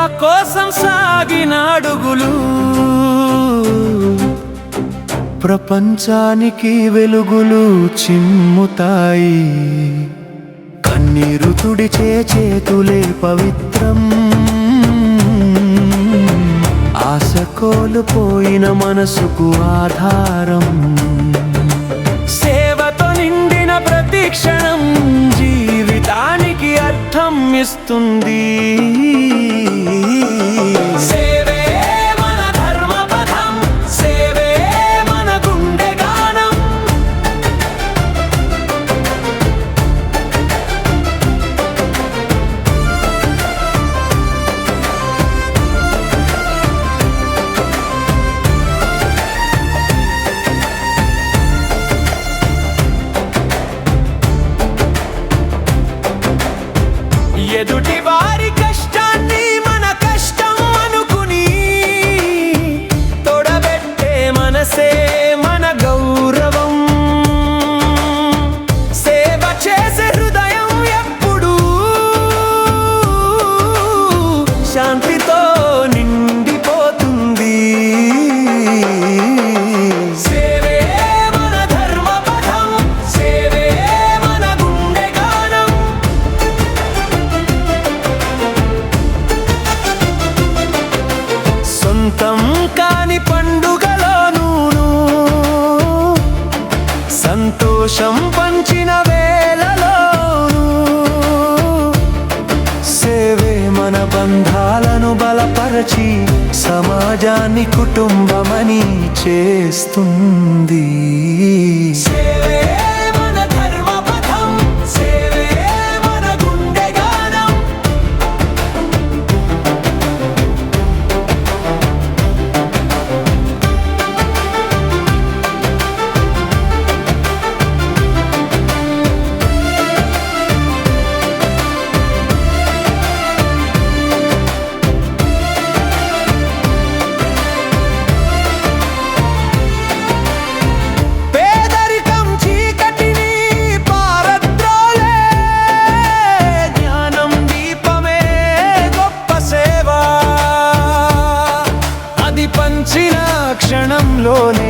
సేవ కోసం సాగినాడుగులు ప్రపంచానికి వెలుగులు చిమ్ముతాయి. కన్నీరు తుడిచే చేతులే పవిత్రం. ఆశ కోల్పోయిన మనసుకు ఆధారం. సేవతో నిండిన ప్రతి క్షణం. కంఠం ఇస్తుంది. ఎదుటివా సంతోషం పంచిన వేళలో సేవే మన బంధాలను బలపరచి సమాజాన్ని కుటుంబమని చేస్తుంది. సేవే లోనే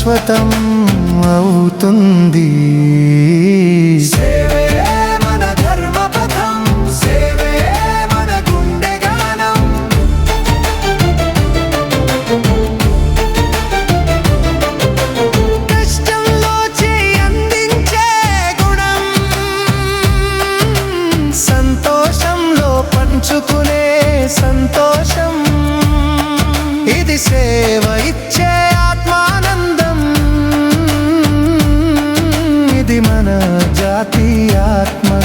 శాశ్వతం అవుతుంది.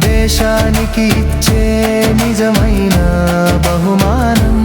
దేశానికి ఇచ్చే నిజమైన బహుమానం.